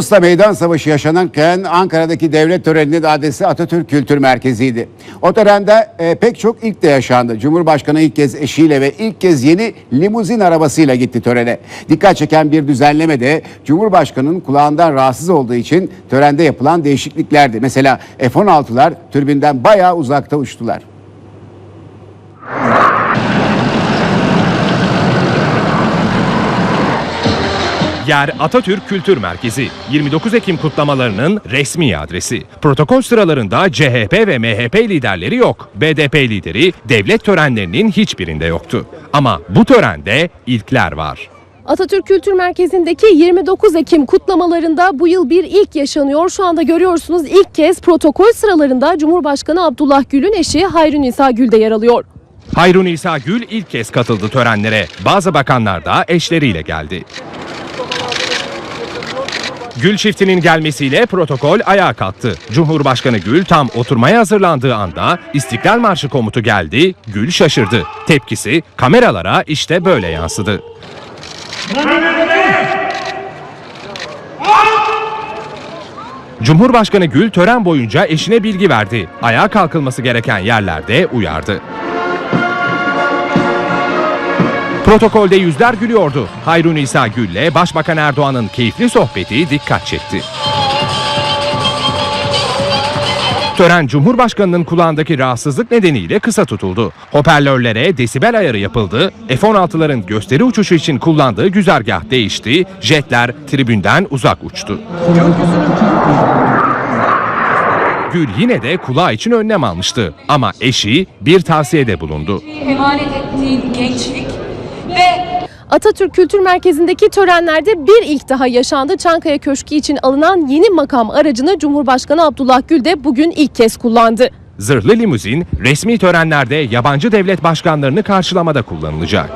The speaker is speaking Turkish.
Kıbrıs'ta meydan savaşı yaşanırken Ankara'daki devlet töreninin adresi Atatürk Kültür Merkezi'ydi. O törende e, pek çok ilk de yaşandı. Cumhurbaşkanı ilk kez eşiyle ve ilk kez yeni limuzin arabasıyla gitti törene. Dikkat çeken bir düzenleme de Cumhurbaşkanı'nın kulağından rahatsız olduğu için törende yapılan değişikliklerdi. Mesela F-16'lar türbinden bayağı uzakta uçtular. Yer Atatürk Kültür Merkezi. 29 Ekim kutlamalarının resmi adresi. Protokol sıralarında CHP ve MHP liderleri yok. BDP lideri devlet törenlerinin hiçbirinde yoktu. Ama bu törende ilkler var. Atatürk Kültür Merkezi'ndeki 29 Ekim kutlamalarında bu yıl bir ilk yaşanıyor. Şu anda görüyorsunuz ilk kez protokol sıralarında Cumhurbaşkanı Abdullah Gül'ün eşi Hayrun İsa Gül de yer alıyor. Hayrun İsa Gül ilk kez katıldı törenlere. Bazı bakanlar da eşleriyle geldi. Gül çiftinin gelmesiyle protokol ayağa kalktı. Cumhurbaşkanı Gül tam oturmaya hazırlandığı anda İstiklal Marşı komutu geldi. Gül şaşırdı. Tepkisi kameralara işte böyle yansıdı. Cumhurbaşkanı Gül tören boyunca eşine bilgi verdi. Ayağa kalkılması gereken yerlerde uyardı. Protokolde yüzler gülüyordu. Hayrun İsa Gül'le Başbakan Erdoğan'ın keyifli sohbeti dikkat çekti. Tören Cumhurbaşkanı'nın kulağındaki rahatsızlık nedeniyle kısa tutuldu. Hoparlörlere desibel ayarı yapıldı. F-16'ların gösteri uçuşu için kullandığı güzergah değişti. Jetler tribünden uzak uçtu. Gül yine de kulağı için önlem almıştı. Ama eşi bir tavsiyede bulundu. emanet ettiğin gençlik ve Atatürk Kültür Merkezi'ndeki törenlerde bir ilk daha yaşandı. Çankaya Köşkü için alınan yeni makam aracını Cumhurbaşkanı Abdullah Gül de bugün ilk kez kullandı. Zırhlı limuzin resmi törenlerde yabancı devlet başkanlarını karşılamada kullanılacak.